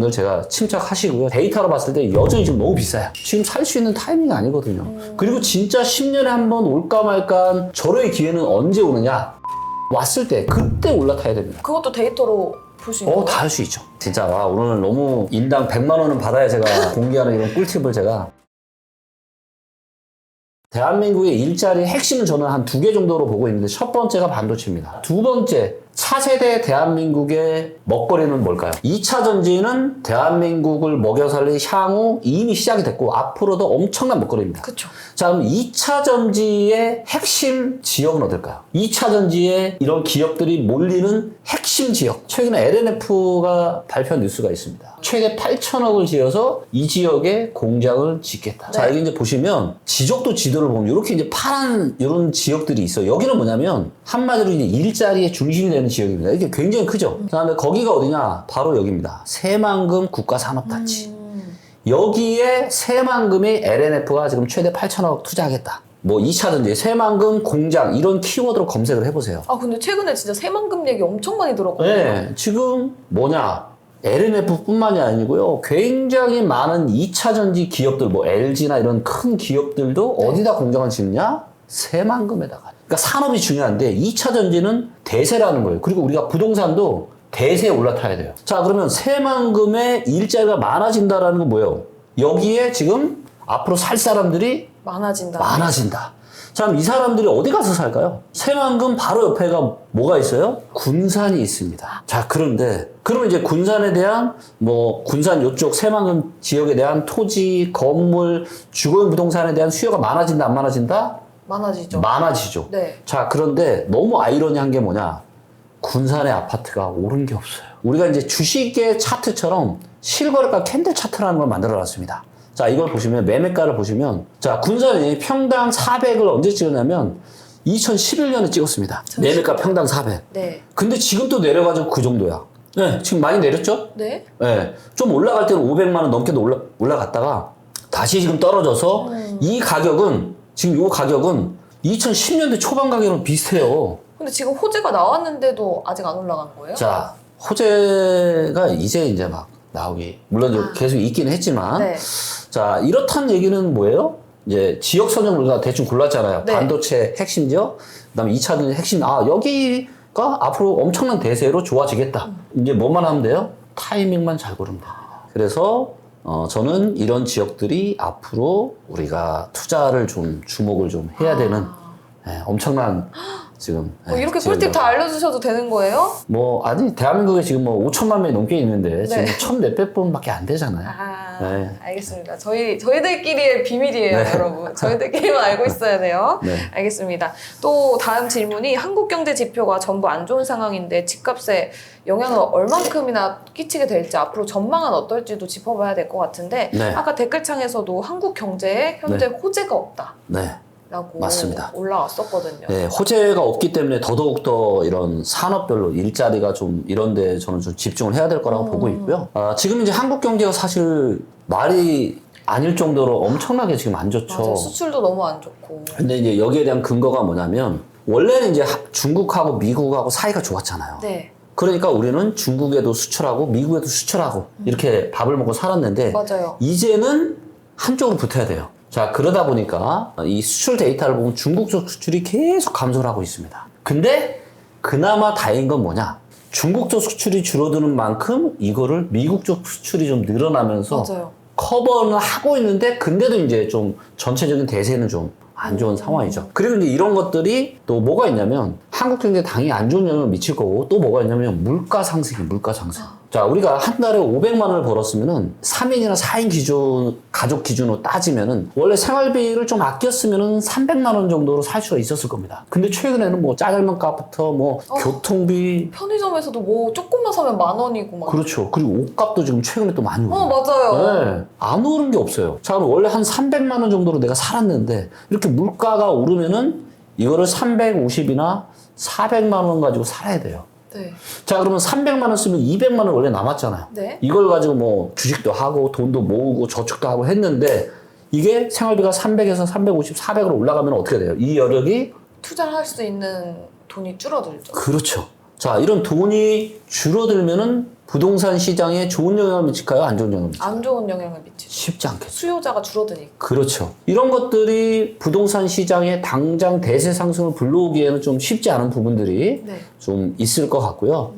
여러분들 제가 침착하시고요. 데이터로 봤을 때 여전히 지금 너무 비싸요. 지금 살 수 있는 타이밍이 아니거든요. 그리고 진짜 10년에 한 번 올까 말까 한 저로의 기회는 언제 오느냐? 왔을 때 그때 올라타야 됩니다. 그것도 데이터로 볼 수 있는 어? 다 할 수 있죠. 진짜 와 오늘 너무 인당 100만 원은 받아야 제가 공개하는 이런 꿀팁을 제가 대한민국의 일자리 핵심은 저는 한 두 개 정도로 보고 있는데 첫 번째가 반도체입니다. 두 번째 차세대 대한민국의 먹거리는 뭘까요? 2차 전지는 대한민국을 먹여 살릴 향후 이미 시작이 됐고 앞으로도 엄청난 먹거리입니다. 그쵸. 자, 그럼 2차 전지의 핵심 지역은 어딜까요? 2차 전지에 이런 기업들이 몰리는 핵심 지역. 최근에 LNF가 발표한 뉴스가 있습니다. 최대 8천억을 지어서 이 지역에 공장을 짓겠다. 자, 네. 이게 이제 보시면 지적도 지도를 보면 이렇게 이제 파란 이런 지역들이 있어요. 여기는 뭐냐면 한마디로 이제 일자리의 중심이 되는 지역입니다. 이게 굉장히 크죠. 그 다음에 거기가 어디냐? 바로 여기입니다. 새만금 국가산업단지. 음, 여기에 새만금의 LNF가 지금 최대 8천억 투자하겠다. 뭐 2차 전지, 새만금 공장 이런 키워드로 검색을 해보세요. 아 근데 최근에 진짜 새만금 얘기 엄청 많이 들었거든요. 네, 지금 뭐냐? LNF뿐만이 아니고요. 굉장히 많은 2차 전지 기업들, 뭐 LG나 이런 큰 기업들도 네. 어디다 공장을 짓느냐? 새만금에다가. 그러니까 산업이 중요한데 2차 전지는 대세라는 거예요. 그리고 우리가 부동산도 대세에 올라타야 돼요. 자, 그러면 새만금의 일자리가 많아진다라는 건 뭐예요? 여기에 지금 앞으로 살 사람들이 많아진다. 많아진다. 자, 그럼 이 사람들이 어디 가서 살까요? 새만금 바로 옆에가 뭐가 있어요? 군산이 있습니다. 자, 그런데, 그러면 이제 군산에 대한, 뭐, 군산 요쪽 새만금 지역에 대한 토지, 건물, 주거용 부동산에 대한 수요가 많아진다, 안 많아진다? 많아지죠. 많아지죠. 네. 자, 그런데 너무 아이러니한 게 뭐냐? 군산의 아파트가 오른 게 없어요. 우리가 이제 주식의 차트처럼 실거래가 캔들 차트라는 걸 만들어 놨습니다. 자, 이걸 보시면, 매매가를 보시면, 자, 군산이 평당 400을 언제 찍었냐면, 2011년에 찍었습니다. 매매가 평당 400. 네. 근데 지금 또 내려가지고 그 정도야. 네, 지금 많이 내렸죠? 네. 네, 좀 올라갈 때는 500만 원 넘게도 올라, 올라갔다가 다시 지금 떨어져서 이 가격은 지금 이 가격은 2010년대 초반 가격이랑 비슷해요. 근데 지금 호재가 나왔는데도 아직 안 올라간 거예요? 자, 호재가 이제 이제 막 나오기 물론 좀 아. 계속 있긴 했지만 네. 자 이렇다는 얘기는 뭐예요? 이제 지역 선정 우리가 대충 골랐잖아요. 네. 반도체 핵심 지역, 그 다음에 2차 전지 핵심 아 여기가 앞으로 엄청난 대세로 좋아지겠다. 음. 이제 뭐만 하면 돼요? 타이밍만 잘 고르면 됩니다. 그래서 어, 저는 이런 지역들이 앞으로 우리가 투자를 좀 주목을 좀 해야 되는 예, 엄청난 지금 어, 예, 이렇게 지금 꿀팁 다 알려주셔도 되는 거예요? 뭐 아니 대한민국에 지금 뭐 5천만 명이 넘게 있는데 지금 네. 천 몇백 분밖에 안 되잖아요. 아, 네. 알겠습니다. 저희 저희들끼리의 비밀이에요, 네. 여러분. 저희들끼리만 알고 있어야 돼요. 네. 알겠습니다. 또 다음 질문이 한국 경제 지표가 전부 안 좋은 상황인데 집값에 영향을 얼만큼이나 끼치게 될지 앞으로 전망은 어떨지도 짚어봐야 될 것 같은데 네. 아까 댓글창에서도 한국 경제에 현재 호재가 없다 라고 네. 맞습니다. 올라왔었거든요. 네, 호재가 없기 때문에 더더욱 더 이런 산업별로 일자리가 좀 이런데 저는 좀 집중을 해야 될 거라고 음. 보고 있고요. 아, 지금 이제 한국 경제가 사실 말이 아닐 정도로 엄청나게 지금 안 좋죠. 맞아요. 수출도 너무 안 좋고. 근데 이제 여기에 대한 근거가 뭐냐면 원래는 이제 하- 중국하고 미국하고 사이가 좋았잖아요. 네, 그러니까 우리는 중국에도 수출하고 미국에도 수출하고 이렇게 밥을 먹고 살았는데 맞아요. 이제는 한쪽으로 붙어야 돼요. 자, 그러다 보니까 이 수출 데이터를 보면 중국 쪽 수출이 계속 감소를 하고 있습니다. 근데 그나마 다행인 건 뭐냐? 중국 쪽 수출이 줄어드는 만큼 이거를 미국 쪽 수출이 좀 늘어나면서 맞아요. 커버는 하고 있는데 근데도 이제 좀 전체적인 대세는 좀 안 좋은 상황이죠. 그리고 이제 이런 것들이 또 뭐가 있냐면 한국 경제에 당연히 안 좋은 영향을 미칠 거고 또 뭐가 있냐면 물가 상승이 물가 상승. 자, 우리가 한 달에 500만 원을 벌었으면은 3인이나 4인 기준 가족 기준으로 따지면은 원래 생활비를 좀 아꼈으면은 300만 원 정도로 살 수가 있었을 겁니다. 근데 최근에는 뭐 짜장면 값부터 뭐 어. 교통비 편의점에서도 뭐 조금만 사면 만 원이고 막. 그렇죠. 그리고 옷값도 지금 최근에 또 많이 오르고. 어 맞아요. 네, 안 오른 게 없어요. 자, 그럼 원래 한 300만 원 정도로 내가 살았는데 이렇게 물가가 오르면은 이거를 350이나 400만 원 가지고 살아야 돼요. 네. 자, 그러면 300만 원 쓰면 200만 원 원래 남았잖아요. 네. 이걸 가지고 뭐 주식도 하고 돈도 모으고 저축도 하고 했는데 이게 생활비가 300에서 350, 400으로 올라가면 어떻게 돼요? 이 여력이 투자를 할 수 있는 돈이 줄어들죠. 그렇죠. 자, 이런 돈이 줄어들면은 부동산 시장에 좋은 영향을 미칠까요? 안 좋은 영향을 미칠까요? 안 좋은 영향을 미치죠. 쉽지 않겠죠. 수요자가 줄어드니까. 그렇죠. 이런 것들이 부동산 시장에 당장 대세 상승을 불러오기에는 좀 쉽지 않은 부분들이 네. 좀 있을 것 같고요.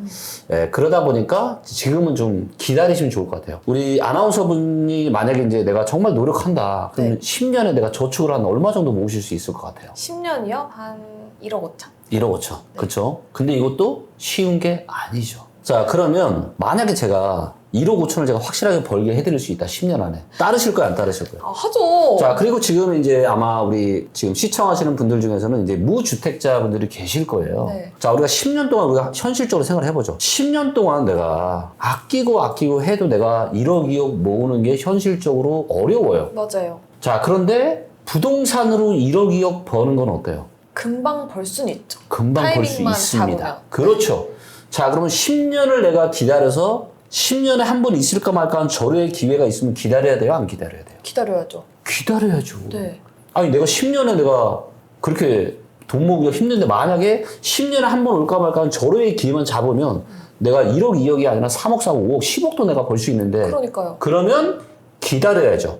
예, 그러다 보니까 지금은 좀 기다리시면 좋을 것 같아요. 우리 아나운서 분이 만약에 이제 내가 정말 노력한다. 그러면 네. 10년에 내가 저축을 한 얼마 정도 모으실 수 있을 것 같아요? 10년이요? 한 1억 5천? 1억 5천. 그렇죠? 근데 이것도 쉬운 게 아니죠. 자, 그러면 만약에 제가 1억 5천을 제가 확실하게 벌게 해드릴 수 있다. 10년 안에. 따르실 거예요? 안 따르실 거예요? 아, 하죠. 자, 그리고 지금 이제 아마 우리 지금 시청하시는 분들 중에서는 이제 무주택자분들이 계실 거예요. 네. 자, 우리가 10년 동안 우리가 현실적으로 생각을 해보죠. 10년 동안 내가 아끼고 아끼고 해도 내가 1억, 2억 모으는 게 현실적으로 어려워요. 맞아요. 자, 그런데 부동산으로 1억, 2억 버는 건 어때요? 금방 벌 수는 있죠. 금방 벌 수 타이밍만 있습니다. 잡으면. 그렇죠. 자, 그러면 10년을 내가 기다려서 10년에 한 번 있을까 말까 한 절호의 기회가 있으면 기다려야 돼요? 안 기다려야 돼요? 기다려야죠. 기다려야죠. 네. 아니 내가 10년에 내가 그렇게 돈 모으기가 힘든데 만약에 10년에 한 번 올까 말까 하는 절호의 기회만 잡으면 내가 1억 2억이 아니라 3억 4억 5억 10억도 내가 벌 수 있는데 그러니까요. 그러면 기다려야죠.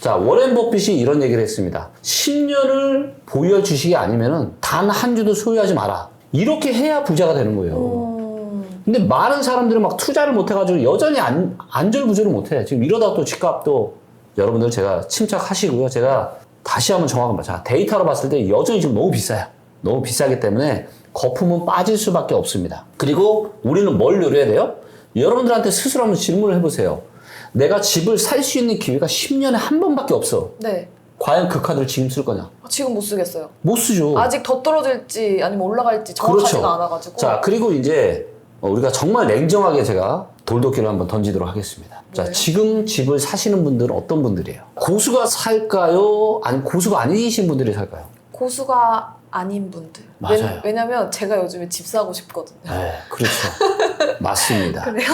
자 워렌 버핏이 이런 얘기를 했습니다. 10년을 보유할 주식이 아니면은 단 한 주도 소유하지 마라. 이렇게 해야 부자가 되는 거예요. 음, 근데 많은 사람들은 막 투자를 못 해가지고 여전히 안, 안절부절을 못 해. 지금 이러다가 또 집값도 여러분들 제가 침착하시고요. 제가 다시 한번 정확한 말. 자, 데이터로 봤을 때 여전히 지금 너무 비싸요. 너무 비싸기 때문에 거품은 빠질 수밖에 없습니다. 그리고 우리는 뭘 노려야 돼요? 여러분들한테 스스로 한번 질문을 해보세요. 내가 집을 살 수 있는 기회가 10년에 한 번밖에 없어. 네. 과연 그 카드를 지금 쓸 거냐? 아, 지금 못 쓰겠어요. 못 쓰죠. 아직 더 떨어질지 아니면 올라갈지 정확하지가 그렇죠. 않아가지고. 자, 그리고 이제 어, 우리가 정말 냉정하게 제가 돌도끼를 한번 던지도록 하겠습니다. 자, 뭐예요? 지금 집을 사시는 분들은 어떤 분들이에요? 고수가 살까요? 아니 고수가 아니신 분들이 살까요? 고수가 아닌 분들. 맞아요. 왜, 냐면 제가 요즘에 집 사고 싶거든요. 네, 그렇죠. 맞습니다. 그래요?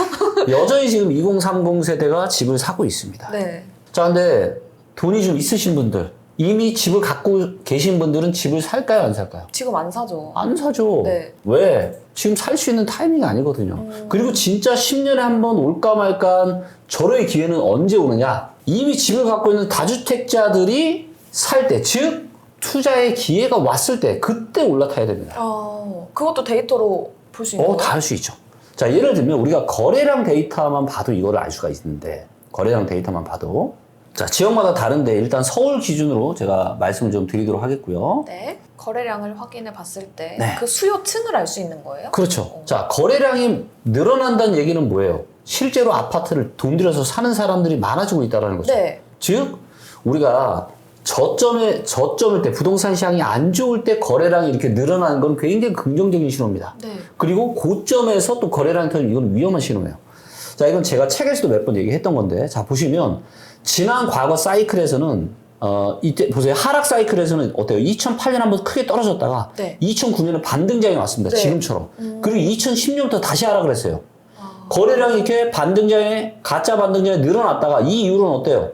여전히 지금 2030 세대가 집을 사고 있습니다. 네. 자, 근데 돈이 좀 있으신 분들, 이미 집을 갖고 계신 분들은 집을 살까요? 안 살까요? 지금 안 사죠. 안 사죠. 네. 왜? 지금 살 수 있는 타이밍이 아니거든요. 음. 그리고 진짜 10년에 한 번 올까 말까 절호의 기회는 언제 오느냐? 이미 집을 갖고 있는 다주택자들이 살 때, 즉, 투자의 기회가 왔을 때, 그때 올라타야 됩니다. 어, 그것도 데이터로 볼 수 있는 어, 거예요? 다할수 있죠. 자, 예를 들면 우리가 거래량 데이터만 봐도 이거를 알 수가 있는데, 거래량 데이터만 봐도. 자, 지역마다 다른데 일단 서울 기준으로 제가 말씀을 좀 드리도록 하겠고요. 네. 거래량을 확인해 봤을 때 네. 그 수요층을 알 수 있는 거예요? 그렇죠. 자, 거래량이 늘어난다는 얘기는 뭐예요? 실제로 아파트를 돈 들여서 사는 사람들이 많아지고 있다는 거죠. 네. 즉, 우리가 저점에, 저점일 때, 부동산 시장이 안 좋을 때 거래량이 이렇게 늘어나는 건 굉장히 긍정적인 신호입니다. 네. 그리고 고점에서 또 거래량이 터지면 이건 위험한 신호예요. 자, 이건 제가 책에서도 몇 번 얘기했던 건데, 자, 보시면, 지난 과거 사이클에서는, 어, 이때, 보세요. 하락 사이클에서는 어때요? 2008년 한번 크게 떨어졌다가, 네. 2009년에 반등장이 왔습니다. 네. 지금처럼. 그리고 2010년부터 다시 하락을 했어요. 아, 거래량이 이렇게 반등장에, 가짜 반등장에 늘어났다가, 이 이후로는 어때요?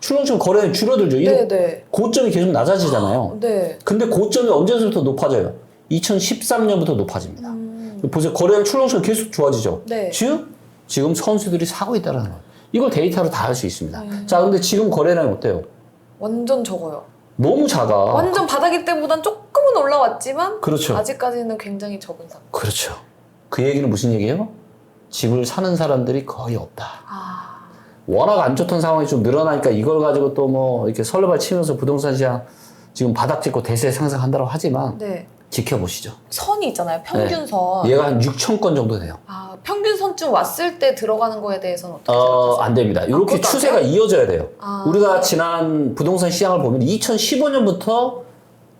출렁출렁 거래량이 줄어들죠. 이런 네, 네. 고점이 계속 낮아지잖아요. 네. 근데 고점이 언제부터 높아져요? 2013년부터 높아집니다. 음, 보세요. 거래량 출렁출렁 계속 좋아지죠. 네. 즉 지금 선수들이 사고 있다는 거예요. 이걸 데이터로 다 알 수 있습니다. 음. 자, 근데 지금 거래량이 어때요? 완전 적어요. 너무 작아. 완전 바닥일 때보단 조금은 올라왔지만 그렇죠. 아직까지는 굉장히 적은 상태. 그렇죠. 그 얘기는 무슨 얘기예요? 집을 사는 사람들이 거의 없다. 아, 워낙 안 좋던 상황이 좀 늘어나니까 이걸 가지고 또 뭐 이렇게 설레발 치면서 부동산 시장 지금 바닥 찍고 대세 상승한다고 하지만 네. 지켜보시죠. 선이 있잖아요. 평균선. 얘가 한 6천 건 정도 돼요. 아, 평균선쯤 왔을 때 들어가는 거에 대해서는 어떻게 어, 생각하세요? 안 됩니다. 이렇게 안 추세가 이어져야 돼요. 아. 우리가 지난 부동산 시장을 보면 2015년부터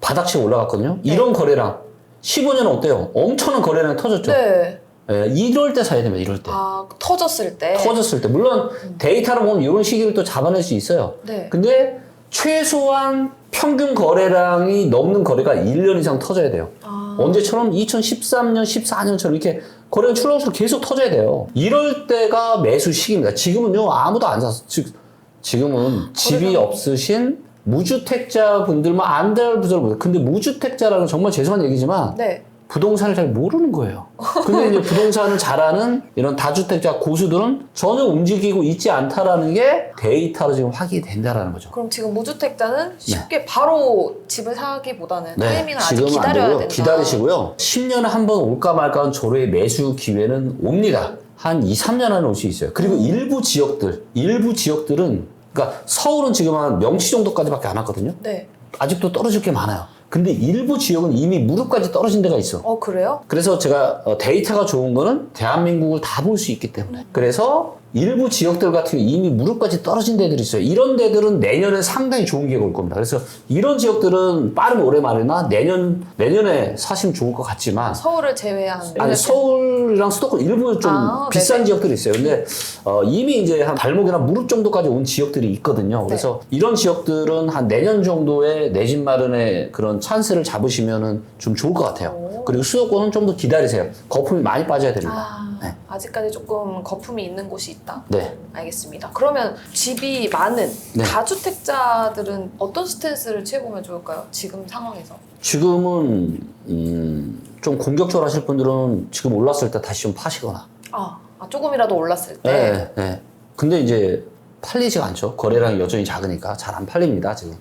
바닥치고 올라갔거든요. 네. 이런 거래량. 15년은 어때요? 엄청난 거래량이 터졌죠. 네. 예, 이럴 때 사야 됩니다. 이럴 때. 아, 터졌을 때. 터졌을 때. 물론 데이터로 보면 이런 시기를 또 잡아낼 수 있어요. 네. 근데 최소한 평균 거래량이 넘는 거래가 1년 이상 터져야 돼요. 아, 언제처럼 2013년, 14년처럼 이렇게 거래가 출렁출렁 계속 터져야 돼요. 이럴 때가 매수 시기입니다. 지금은요, 아무도 안 샀어. 즉, 지금은 집이 없으신 무주택자 분들만 안달부절 못해요. 근데 무주택자라는 건 정말 죄송한 얘기지만 네. 부동산을 잘 모르는 거예요. 근데 이제 부동산을 잘하는 이런 다주택자 고수들은 전혀 움직이고 있지 않다라는 게 데이터로 지금 확인이 된다라는 거죠. 그럼 지금 무주택자는 쉽게 바로 집을 사기보다는 타이밍을 아직 네. 지금은 안 기다려야 되고요. 된다. 기다리시고요. 10년에 한 번 올까 말까 하는 조로의 매수 기회는 옵니다. 한 2, 3년 안에 올 수 있어요. 그리고 음. 일부 지역들, 일부 지역들은 그러니까 서울은 지금 한 명치 정도까지밖에 안 왔거든요. 네. 아직도 떨어질 게 많아요. 근데 일부 지역은 이미 무릎까지 떨어진 데가 있어. 어 그래요? 그래서 제가 어, 데이터가 좋은 거는 대한민국을 다 볼 수 있기 때문에. 그래서 일부 지역들 같은 경우 이미 무릎까지 떨어진 데들이 있어요. 이런 데들은 내년에 상당히 좋은 기회가 올 겁니다. 그래서 이런 지역들은 빠르면 올해 말이나 내년, 내년에 사시면 좋을 것 같지만 서울을 제외한 아니 서울이랑 수도권 일부 좀 아, 비싼 네네. 지역들이 있어요. 근데 어, 이미 이제 한 발목이나 무릎 정도까지 온 지역들이 있거든요. 그래서 네. 이런 지역들은 한 내년 정도에 내 집 마련의 그런 찬스를 잡으시면은 좀 좋을 것 같아요. 오. 그리고 수도권은 좀 더 기다리세요. 거품이 많이 빠져야 됩니다. 아, 네. 아직까지 조금 거품이 있는 곳이 있다. 네. 알겠습니다. 그러면 집이 많은 네. 다주택자들은 어떤 스탠스를 취해보면 좋을까요? 지금 상황에서. 지금은 음, 좀 공격적으로 하실 분들은 지금 올랐을 때 다시 좀 파시거나. 아, 아, 조금이라도 올랐을 때. 네. 네. 근데 이제 팔리지가 않죠. 거래량이 여전히 작으니까 잘 안 팔립니다, 지금.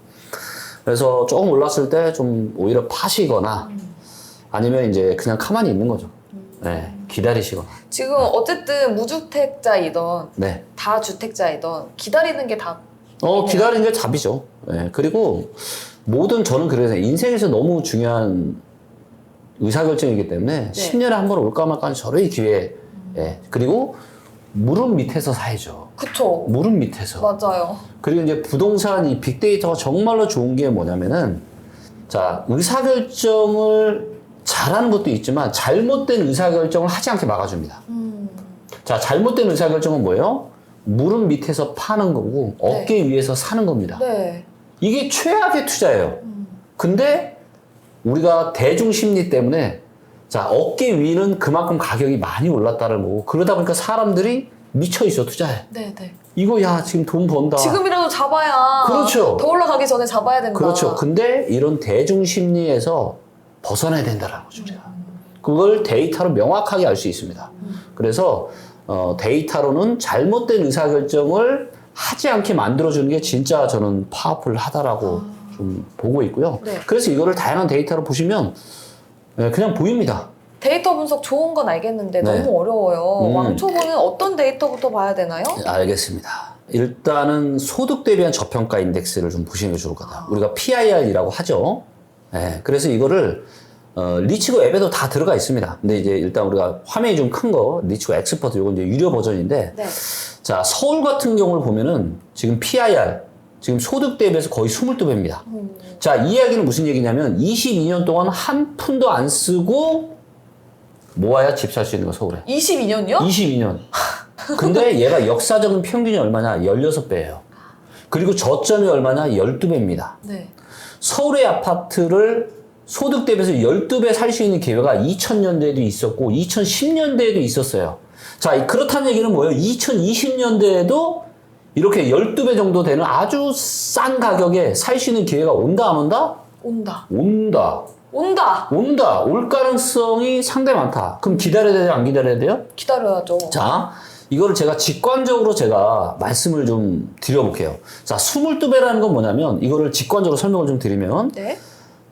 그래서 조금 올랐을 때 좀 오히려 파시거나 아니면 이제 그냥 가만히 있는 거죠. 네. 기다리시거나. 지금 어쨌든 무주택자이던 네. 다주택자이던 기다리는 게 다 어, 기다리는 게 답이죠. 네. 그리고 모든 저는 그래서 인생에서 너무 중요한 의사결정이기 때문에 네. 10년에 한 번 올까 말까 하는 저의 기회. 예. 그리고 무릎 밑에서 사야죠. 그쵸. 무릎 밑에서. 맞아요. 그리고 이제 부동산 이 빅데이터가 정말로 좋은 게 뭐냐면은 자 의사결정을 잘하는 것도 있지만 잘못된 의사결정을 하지 않게 막아줍니다. 음, 자 잘못된 의사결정은 뭐예요? 무릎 밑에서 파는 거고 어깨 위에서 사는 겁니다. 네. 이게 최악의 투자예요. 근데 우리가 대중 심리 때문에 자 어깨 위는 그만큼 가격이 많이 올랐다는 거고 그러다 보니까 사람들이 미쳐 있어 투자해. 네, 네. 이거 야 지금 돈 번다. 지금이라도 잡아야. 그렇죠. 더 올라가기 전에 잡아야 된다. 그렇죠. 근데 이런 대중 심리에서 벗어나야 된다라는 거죠, 우리가. 그걸 데이터로 명확하게 알 수 있습니다. 그래서 어, 데이터로는 잘못된 의사결정을 하지 않게 만들어주는 게 진짜 저는 파워풀하다라고 좀 보고 있고요. 네. 그래서 이거를 다양한 데이터로 보시면 예, 그냥 보입니다. 데이터 분석 좋은 건 알겠는데 네. 너무 어려워요. 음. 왕초보는 어떤 데이터부터 봐야 되나요? 알겠습니다. 일단은 소득 대비한 저평가 인덱스를 좀 보시는 게 좋을 것 같아요. 우리가 PIR이라고 하죠. 예, 그래서 이거를 어, 리치고 앱에도 다 들어가 있습니다. 근데 이제 일단 우리가 화면이 좀 큰 거, 리치고 엑스퍼트, 이건 이제 유료 버전인데, 네. 자, 서울 같은 경우를 보면은 지금 PIR, 지금 소득 대비해서 거의 22배입니다. 음, 자, 이 이야기는 무슨 얘기냐면 22년 동안 한 푼도 안 쓰고 모아야 집 살 수 있는 거, 서울에. 22년요? 22년. 근데 얘가 역사적인 평균이 얼마냐? 16배예요. 그리고 저점이 얼마냐? 12배입니다. 네. 서울의 아파트를 소득 대비해서 12배 살 수 있는 기회가 2000년대에도 있었고 2010년대에도 있었어요. 자, 이- 그렇다는 얘기는 뭐예요? 2020년대에도 이렇게 12배 정도 되는 아주 싼 가격에 살 수 있는 기회가 온다 안 온다? 온다. 온다. 온다. 온다. 올 가능성이 상당히 많다. 그럼 기다려야 돼요? 안 기다려야 돼요? 기다려야죠. 자, 이거를 제가 직관적으로 제가 말씀을 좀 드려볼게요. 자, 22배라는 건 뭐냐면, 이거를 직관적으로 설명을 좀 드리면, 네.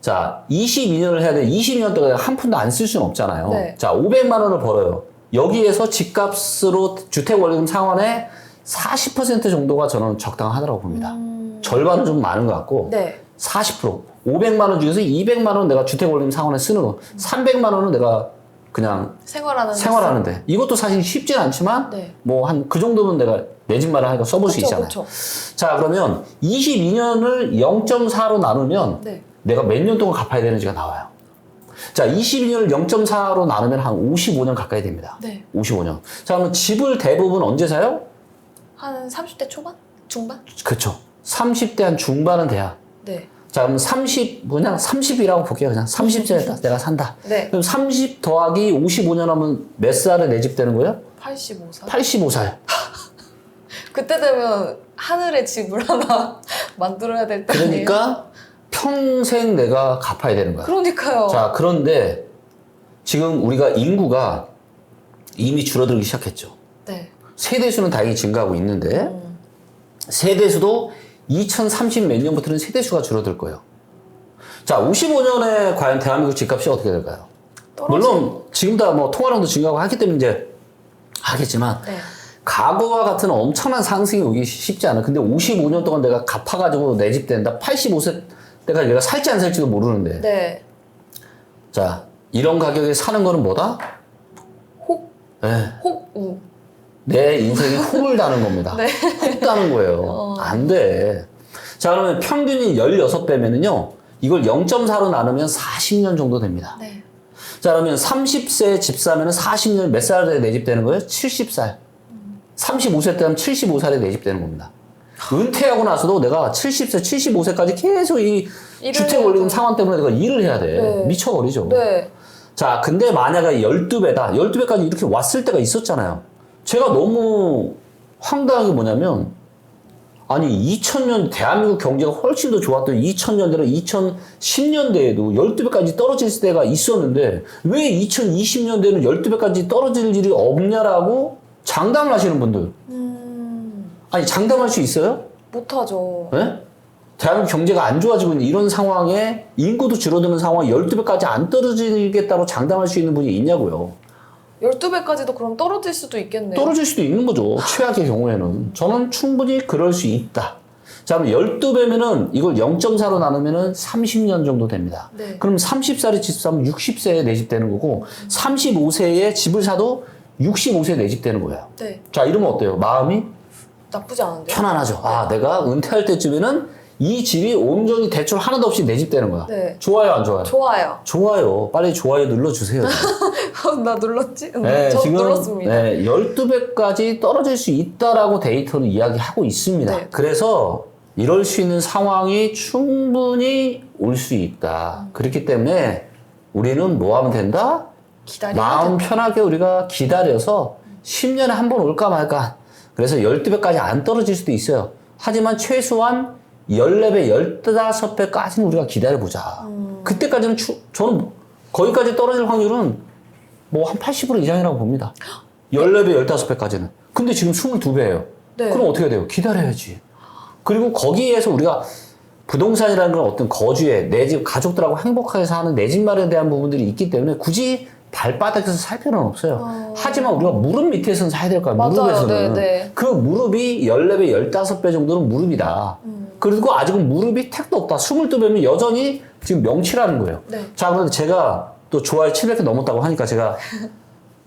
자, 22년을 해야 돼. 22년 동안 한 푼도 안 쓸 수는 없잖아요. 네. 자, 500만 원을 벌어요. 여기에서 집값으로 주택 원리금 상환의 40% 정도가 저는 적당하다고 봅니다. 음, 절반은 좀 많은 것 같고, 네. 40%. 500만 원 중에서 200만 원 내가 주택 원리금 상환에 쓰는 거, 300만 원은 내가 그냥 생활하는 생활하는데 이것도 사실 쉽진 않지만 네. 뭐 한 그 정도면 내가 내 집 마련 하니까 써볼 수 그쵸, 있잖아요. 그쵸. 자 그러면 22년을 0.4로 나누면 네. 내가 몇 년 동안 갚아야 되는지가 나와요. 자 22년을 0.4로 나누면 한 55년 가까이 됩니다. 네. 55년. 자 그럼 집을 대부분 언제 사요? 한 30대 초반? 중반? 그쵸. 30대 한 중반은 돼야. 네. 자 그럼 30 그냥 30이라고 볼게요. 그냥 30세 내가 산다. 네. 그럼 30 더하기 55년 하면 몇 살에 내 집 되는 거예요? 85살. 85살. 그때 되면 하늘에 집을 하나 만들어야 될 때. 그러니까 평생 내가 갚아야 되는 거야. 그러니까요. 자, 그런데 지금 우리가 인구가 이미 줄어들기 시작했죠. 네. 세대수는 다행히 증가하고 있는데 음. 세대수도 2030 몇 년부터는 세대수가 줄어들 거예요. 자, 55년에 과연 대한민국 집값이 어떻게 될까요? 떨어지- 물론 지금 다 뭐 통화량도 증가하고 하기 때문에 이제 하겠지만 네. 과거와 같은 엄청난 상승이 오기 쉽지 않아. 근데 55년 동안 내가 갚아가지고 내 집 된다. 85세 때까지 내가 살지 안 살지도 모르는데. 네. 자, 이런 가격에 사는 거는 뭐다? 혹, 예, 혹우. 내 인생이 혹을 다는 겁니다. 네. 혹 다는 거예요. 안 돼. 자, 그러면 평균이 16배면은요, 이걸 0.4로 나누면 40년 정도 됩니다. 네. 자, 그러면 30세 집 사면은 40년 몇 살에 내집 되는 거예요? 70살. 35세 때면 75살에 내집 되는 겁니다. 은퇴하고 나서도 내가 70세, 75세까지 계속 이 주택 원리금 돼. 상환 때문에 내가 일을 해야 돼. 네. 미쳐버리죠. 네. 자, 근데 만약에 12배다. 12배까지 이렇게 왔을 때가 있었잖아요. 제가 너무 황당한 게 뭐냐면, 아니, 2000년, 대한민국 경제가 훨씬 더 좋았던 2000년대나 2010년대에도 12배까지 떨어질 때가 있었는데, 왜 2020년대에는 12배까지 떨어질 일이 없냐라고 장담을 하시는 분들. 음, 아니, 장담할 수 있어요? 못하죠. 예? 대한민국 경제가 안 좋아지고 있는 이런 상황에 인구도 줄어드는 상황에 12배까지 안 떨어지겠다고 장담할 수 있는 분이 있냐고요. 12배까지도 그럼 떨어질 수도 있겠네요. 떨어질 수도 있는 거죠. 최악의 경우에는. 저는 충분히 그럴 수 있다. 자, 그럼 12배면은 이걸 0.4로 나누면은 30년 정도 됩니다. 네. 그럼 30살에 집 사면 60세에 내집 되는 거고, 35세에 집을 사도 65세에 내집 되는 거예요. 네. 자, 이러면 어때요? 마음이 나쁘지 않은데요? 편안하죠. 아, 내가 은퇴할 때쯤에는 이 집이 온전히 대출 하나도 없이 내 집 되는 거야. 네. 좋아요, 안 좋아요? 좋아요. 좋아요. 빨리 좋아요 눌러주세요. 나 눌렀지? 응, 네, 저 지금 눌렀습니다. 네, 12배까지 떨어질 수 있다라고 데이터는 이야기하고 있습니다. 네. 그래서 이럴 수 있는 상황이 충분히 올 수 있다. 그렇기 때문에 우리는 뭐 하면 된다? 기다려. 마음 편하게 우리가 기다려서 10년에 한 번 올까 말까. 그래서 12배까지 안 떨어질 수도 있어요. 하지만 최소한 14배, 15배까지는 우리가 기다려보자. 음. 그때까지는 추, 저는 거기까지 떨어질 확률은 뭐 한 80% 이상이라고 봅니다. 14배, 15배까지는. 근데 지금 22배예요. 네. 그럼 어떻게 돼요? 기다려야지. 그리고 거기에서 우리가 부동산이라는 건 어떤 거주에 내 집 가족들하고 행복하게 사는 내 집 마련에 대한 부분들이 있기 때문에 굳이 발바닥에서 살 필요는 없어요. 어. 하지만 우리가 무릎 밑에서는 사야 될 거야. 맞아요. 무릎에서는. 네, 네. 그 무릎이 14배, 15배 정도는 무릎이다. 음. 그리고 아직은 무릎이 택도 없다. 22배면 여전히 지금 명치라는 거예요. 네. 자, 그런데 제가 또 좋아요 700개 넘었다고 하니까 제가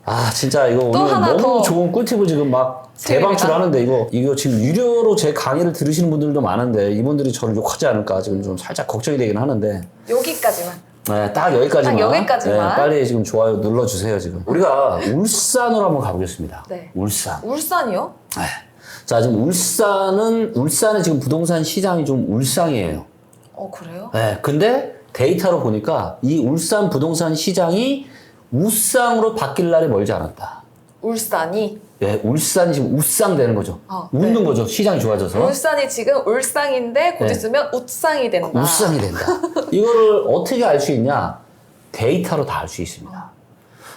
아, 진짜 이거 또 오늘 너무 더 좋은 꿀팁을 지금 막. 대방출하는데 이거 이거 지금 유료로 제 강의를 들으시는 분들도 많은데 이분들이 저를 욕하지 않을까 지금 좀 살짝 걱정이 되긴 하는데 여기까지만. 네, 딱 여기까지만. 딱 여기까지만. 네, 빨리 지금 좋아요 눌러주세요 지금. 우리가 울산으로 한번 가보겠습니다. 네. 울산. 울산이요? 네. 자 지금 울산은 울산의 지금 부동산 시장이 좀 울상이에요. 어, 그래요? 네, 근데 데이터로 보니까 이 울산 부동산 시장이 우상으로 바뀔 날이 멀지 않았다. 울산이. 예, 울산이 지금 우상 되는 거죠. 아, 웃는 네. 거죠. 시장이 좋아져서. 울산이 지금 울상인데 곧 네. 있으면 웃상이 된다. 우상이 된다. 이거를 어떻게 알 수 있냐? 데이터로 다 알 수 있습니다.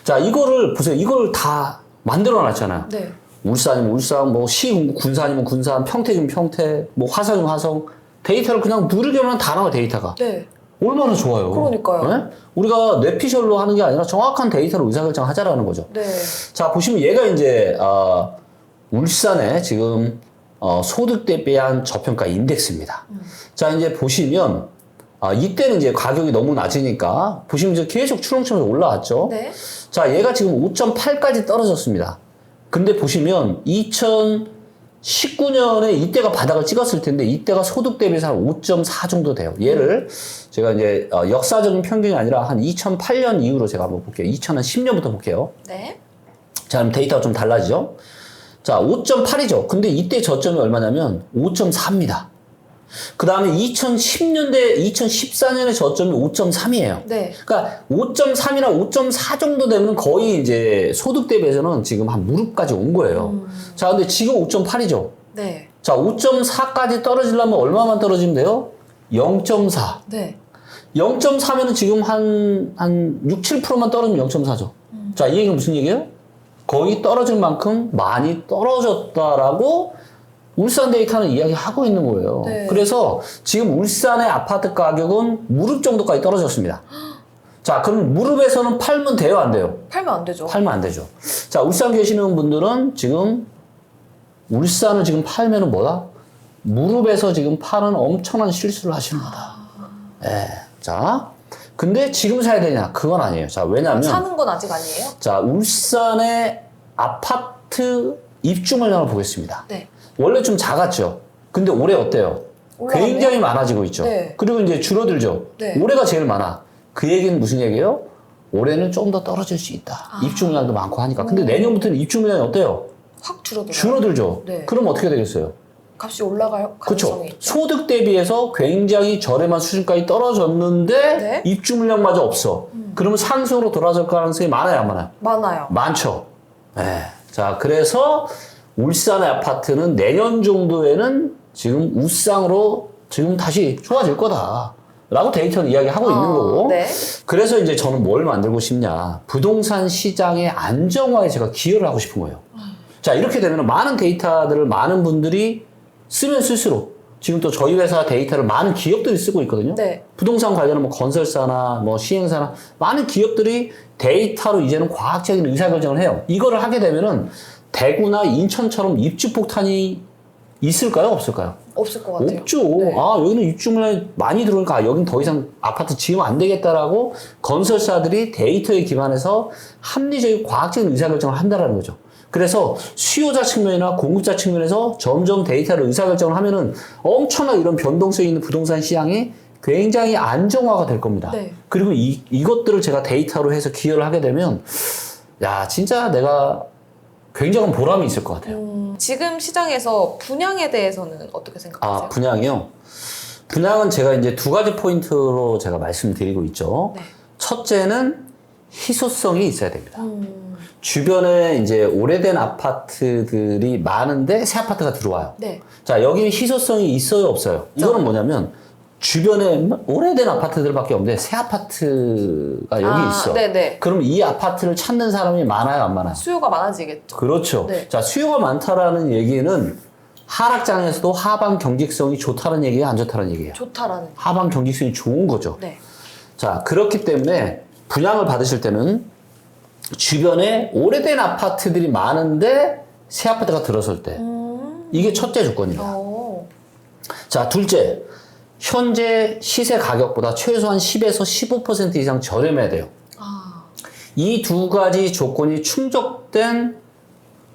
자, 이거를 보세요. 이걸 다 만들어 놨잖아요. 네. 울산이면 울산, 뭐 시, 군산이면 군산, 평택이면 평택, 뭐 화성이면 화성. 데이터를 그냥 누르기만 다 나와, 데이터가. 네. 얼마나 좋아요. 그러니까요. 네? 우리가 뇌피셜로 하는 게 아니라 정확한 데이터로 의사결정 하자라는 거죠. 네. 자, 보시면 얘가 이제, 어, 울산의 지금, 어, 소득 대비한 저평가 인덱스입니다. 자, 이제 보시면, 아, 이때는 이제 가격이 너무 낮으니까, 보시면 이제 계속 추렁추렁 올라왔죠. 네. 자, 얘가 지금 5.8까지 떨어졌습니다. 근데 보시면 2019년에 이때가 바닥을 찍었을 텐데 이때가 소득 대비해서 한 5.4 정도 돼요. 얘를 제가 이제 어, 역사적인 평균이 아니라 한 2008년 이후로 제가 한번 볼게요. 2010년부터 볼게요. 네. 자, 그럼 데이터가 좀 달라지죠? 자, 5.8이죠. 근데 이때 저점이 얼마냐면 5.4입니다. 그 다음에 2010년대, 2014년에 저점이 5.3이에요. 네. 그러니까 5.3이나 5.4 정도 되면 거의 이제 소득 대비해서는 지금 한 무릎까지 온 거예요. 음. 자, 근데 지금 5.8이죠. 네. 자, 5.4까지 떨어지려면 얼마만 떨어지면 돼요? 0.4. 네. 0.4면은 지금 한, 한 6, 7%만 떨어지면 0.4죠. 자, 이 얘기는 무슨 얘기예요? 거의 떨어질 만큼 많이 떨어졌다라고 울산 데이터는 이야기하고 있는 거예요. 네. 그래서 지금 울산의 아파트 가격은 무릎 정도까지 떨어졌습니다. 자, 그럼 무릎에서는 팔면 돼요, 안 돼요? 팔면 안 되죠. 팔면 안 되죠. 자, 울산 계시는 분들은 지금 울산을 지금 팔면은 뭐다? 무릎에서 지금 파는 엄청난 실수를 하시는 거다. 예. 자, 근데 지금 사야 되냐? 그건 아니에요. 자, 왜냐면 사는 건 아직 아니에요? 자, 울산의 아파트 입주 물량을 보겠습니다. 네. 원래 좀 작았죠. 근데 올해 어때요? 올라갔네요. 굉장히 많아지고 있죠. 네. 그리고 이제 줄어들죠. 네. 올해가 제일 많아. 그 얘기는 무슨 얘기예요? 올해는 좀 더 떨어질 수 있다. 아. 입주 물량도 많고 하니까. 음. 근데 내년부터는 입주 물량이 어때요? 확 줄어들어요. 줄어들죠. 네. 그럼 어떻게 되겠어요? 값이 올라갈 그렇죠. 소득 대비해서 굉장히 저렴한 수준까지 떨어졌는데 네. 입주 물량마저 없어. 그러면 상승으로 돌아설 가능성이 많아요, 안 많아요? 많아요. 많죠. 네. 자, 그래서 울산의 아파트는 내년 정도에는 지금 우상으로 지금 다시 좋아질 거다. 라고 데이터는 이야기하고 있는 아, 거고. 네. 그래서 이제 저는 뭘 만들고 싶냐. 부동산 시장의 안정화에 제가 기여를 하고 싶은 거예요. 자, 이렇게 되면 많은 데이터들을 많은 분들이 쓰면 쓸수록 지금 또 저희 회사 데이터를 많은 기업들이 쓰고 있거든요. 네. 부동산 관련한 뭐 건설사나 뭐 시행사나 많은 기업들이 데이터로 이제는 과학적인 의사결정을 해요. 이거를 하게 되면은 대구나 인천처럼 입주 폭탄이 있을까요? 없을까요? 없을 것 같아요. 없죠. 네. 아, 여기는 입주물량이 많이 들어오니까 아, 여긴 더 이상 아파트 지으면 안 되겠다라고 건설사들이 데이터에 기반해서 합리적인 과학적인 의사결정을 한다라는 거죠. 그래서 수요자 측면이나 공급자 측면에서 점점 데이터를 의사결정을 하면은 엄청난 이런 변동성 있는 부동산 시장이 굉장히 안정화가 될 겁니다. 네. 그리고 이, 이것들을 제가 데이터로 해서 기여를 하게 되면 야, 진짜 내가 굉장한 보람이 있을 것 같아요. 음, 지금 시장에서 분양에 대해서는 어떻게 생각하세요? 아, 분양이요? 분양은 제가 이제 두 가지 포인트로 제가 말씀드리고 있죠. 네. 첫째는 희소성이 있어야 됩니다. 음, 주변에 이제 오래된 아파트들이 많은데 새 아파트가 들어와요. 네. 자, 여기는 희소성이 있어요, 없어요? 이거는 뭐냐면 주변에 오래된 아파트들밖에 없는데 새 아파트가 여기 아, 있어. 네네. 그럼 이 아파트를 찾는 사람이 많아요, 안 많아요? 수요가 많아지겠죠. 그렇죠. 네. 자, 수요가 많다라는 얘기는 하락장에서도 하방 경직성이 좋다는 얘기예요, 안 좋다는 얘기예요? 좋다라는. 하방 경직성이 좋은 거죠. 네. 자, 그렇기 때문에 분양을 받으실 때는 주변에 오래된 아파트들이 많은데 새 아파트가 들어설 때 음, 이게 첫째 조건입니다. 어, 자, 둘째. 현재 시세 가격보다 최소한 10에서 15% 이상 저렴해야 돼요. 아, 이 두 가지 조건이 충족된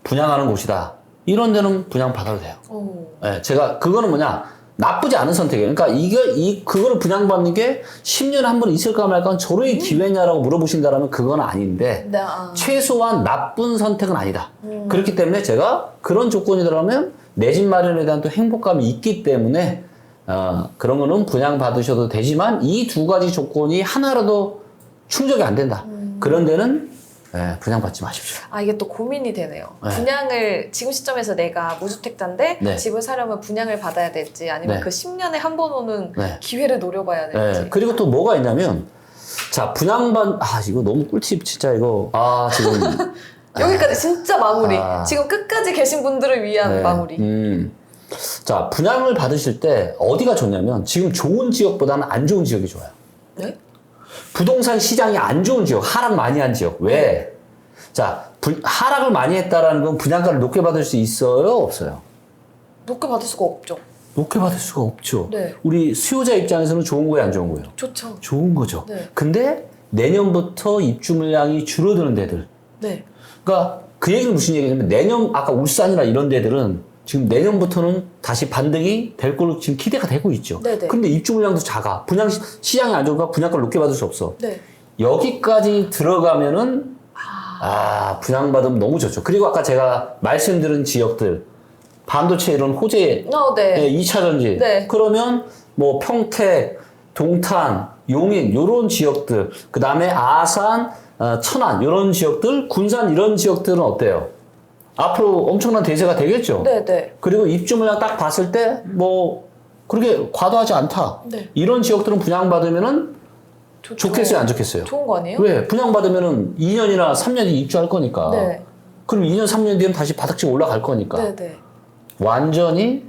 분양하는 곳이다. 이런 데는 분양 받아도 돼요. 오, 예, 제가 그거는 뭐냐 나쁘지 않은 선택이에요. 그러니까 이거 이 그거를 분양 받는 게 10년에 한 번 있을까 말까 저로의 기회냐라고 물어보신다라면 그건 아닌데 네, 아, 최소한 나쁜 선택은 아니다. 음. 그렇기 때문에 제가 그런 조건이더라면 내 집 마련에 대한 또 행복감이 있기 때문에 어, 그런 거는 분양 받으셔도 되지만 이 두 가지 조건이 하나라도 충족이 안 된다. 음. 그런 데는 예, 분양 받지 마십시오. 아 이게 또 고민이 되네요. 네. 분양을 지금 시점에서 내가 무주택자인데 네. 집을 사려면 분양을 받아야 될지 아니면 네. 그 10년에 한 번 오는 네. 기회를 노려봐야 될지. 네, 그리고 또 뭐가 있냐면, 자, 분양반, 아, 이거 너무 꿀팁, 진짜 이거. 아, 지금. 여기까지 진짜 마무리. 아. 지금 끝까지 계신 분들을 위한 네, 마무리. 음. 자, 분양을 받으실 때 어디가 좋냐면, 지금 좋은 지역보다는 안 좋은 지역이 좋아요. 네? 부동산 시장이 안 좋은 지역, 하락 많이 한 지역. 왜? 자, 분- 하락을 많이 했다라는 건 분양가를 높게 받을 수 있어요? 없어요? 높게 받을 수가 없죠. 높게 받을 수가 없죠. 네. 우리 수요자 입장에서는 좋은 거예요, 안 좋은 거예요? 좋죠. 좋은 거죠. 네. 근데 내년부터 입주 물량이 줄어드는 데들, 네. 그러니까 그 얘기는 무슨 얘기냐면 내년 아까 울산이나 이런 데들은 지금 내년부터는 다시 반등이 될 걸로 지금 기대가 되고 있죠. 네네. 근데 입주 물량도 작아. 분양 시- 시장이 안 좋으니까 분양가를 높게 받을 수 없어. 네. 여기까지 들어가면은 아 분양 받으면 너무 좋죠. 그리고 아까 제가 말씀드린 지역들 반도체 이런 호재 어, 네. 네, 2차 전지. 네. 그러면 뭐 평택, 동탄, 용인 요런 지역들, 그 다음에 아산, 어, 천안 요런 지역들, 군산 이런 지역들은 어때요? 앞으로 엄청난 대세가 되겠죠. 네, 네. 그리고 입주 물량 딱 봤을 때 뭐 그렇게 과도하지 않다. 네. 이런 지역들은 분양 받으면은 좋죠. 좋겠어요, 안 좋겠어요? 좋은 거 아니에요? 왜? 분양받으면은 2년이나 3년 뒤에 입주할 거니까. 네. 그럼 2년, 3년 뒤에는 다시 바닥치고 올라갈 거니까. 네, 네. 완전히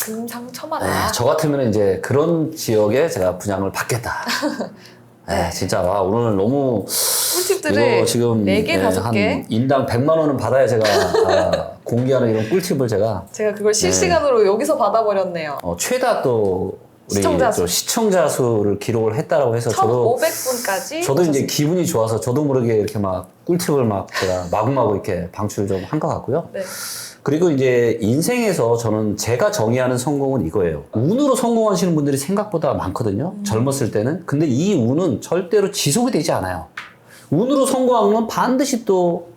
금상첨화다. 네, 저 같으면 이제 그런 지역에 제가 분양을 받겠다. 네, 진짜 와 오늘 너무 꿀팁들을 이거 지금 네 개, 네, 다섯 한 개. 인당 100만 원은 받아야 제가 아, 공개하는 이런 꿀팁을 제가 제가 그걸 실시간으로 여기서 받아버렸네요. 어, 최다 또 우리 시청자 또 수. 시청자 수를 기록을 했다라고 해서 저도 1,500분까지. 저도 이제 기분이 좋아서 저도 모르게 이렇게 막 꿀팁을 막 제가 마구마구 이렇게 방출 좀 한 것 같고요. 네. 그리고 이제 인생에서 저는 제가 정의하는 성공은 이거예요. 운으로 성공하시는 분들이 생각보다 많거든요. 젊었을 때는. 근데 이 운은 절대로 지속이 되지 않아요. 운으로 성공하면 반드시 또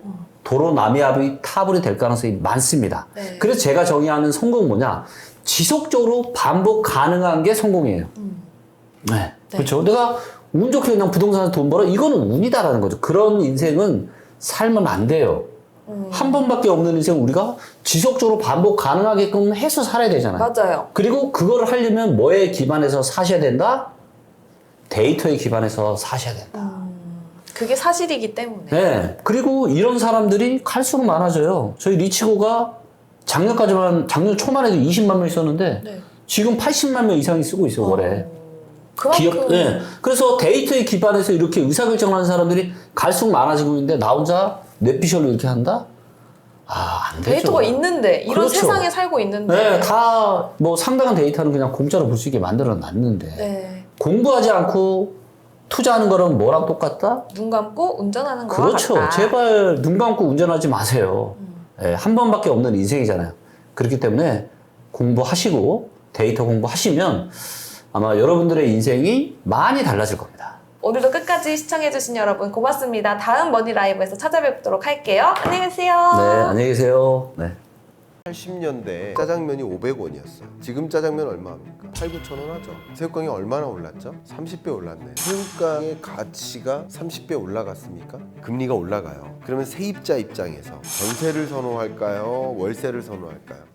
도로 남이압이 타불이 될 가능성이 많습니다. 네. 그래서 제가 정의하는 성공은 뭐냐? 지속적으로 반복 가능한 게 성공이에요. 음. 네. 그렇죠. 내가 운 좋게 그냥 부동산에서 돈 벌어? 이거는 운이다라는 거죠. 그런 인생은 살면 안 돼요. 음. 한 번밖에 없는 인생 우리가 지속적으로 반복 가능하게끔 해서 살아야 되잖아요. 맞아요. 그리고 그거를 하려면 뭐에 기반해서 사셔야 된다? 데이터에 기반해서 사셔야 된다. 그게 사실이기 때문에. 네. 그리고 이런 사람들이 갈수록 많아져요. 저희 리치고가 작년까지만, 작년 초만 해도 20만 명 있었는데, 네. 지금 80만 명 이상이 쓰고 있어요, 올해. 그만큼 기업, 예. 그래서 데이터에 기반해서 이렇게 의사결정을 하는 사람들이 갈수록 많아지고 있는데, 나 혼자 뇌피셜로 이렇게 한다? 아, 안 되죠. 데이터가 있는데 이런 그렇죠. 세상에 살고 있는데. 네, 다 뭐 상당한 데이터는 그냥 공짜로 볼 수 있게 만들어 놨는데, 네. 공부하지 않고 투자하는 거랑 뭐랑 똑같다? 눈 감고 운전하는 거와 그렇죠. 같다. 제발 눈 감고 운전하지 마세요. 음. 예, 한 번밖에 없는 인생이잖아요. 그렇기 때문에 공부하시고 데이터 공부하시면 아마 여러분들의 인생이 많이 달라질 겁니다. 오늘도 끝까지 시청해주신 여러분 고맙습니다. 다음 머니 라이브에서 찾아뵙도록 할게요. 안녕히 계세요. 네, 안녕히 계세요. 네. 80년대 짜장면이 500원이었어요. 지금 짜장면 얼마입니까? 8, 9천 원 하죠. 새우깡이 얼마나 올랐죠? 30배 올랐네. 새우깡의 가치가 30배 올라갔습니까? 금리가 올라가요. 그러면 세입자 입장에서 전세를 선호할까요? 월세를 선호할까요?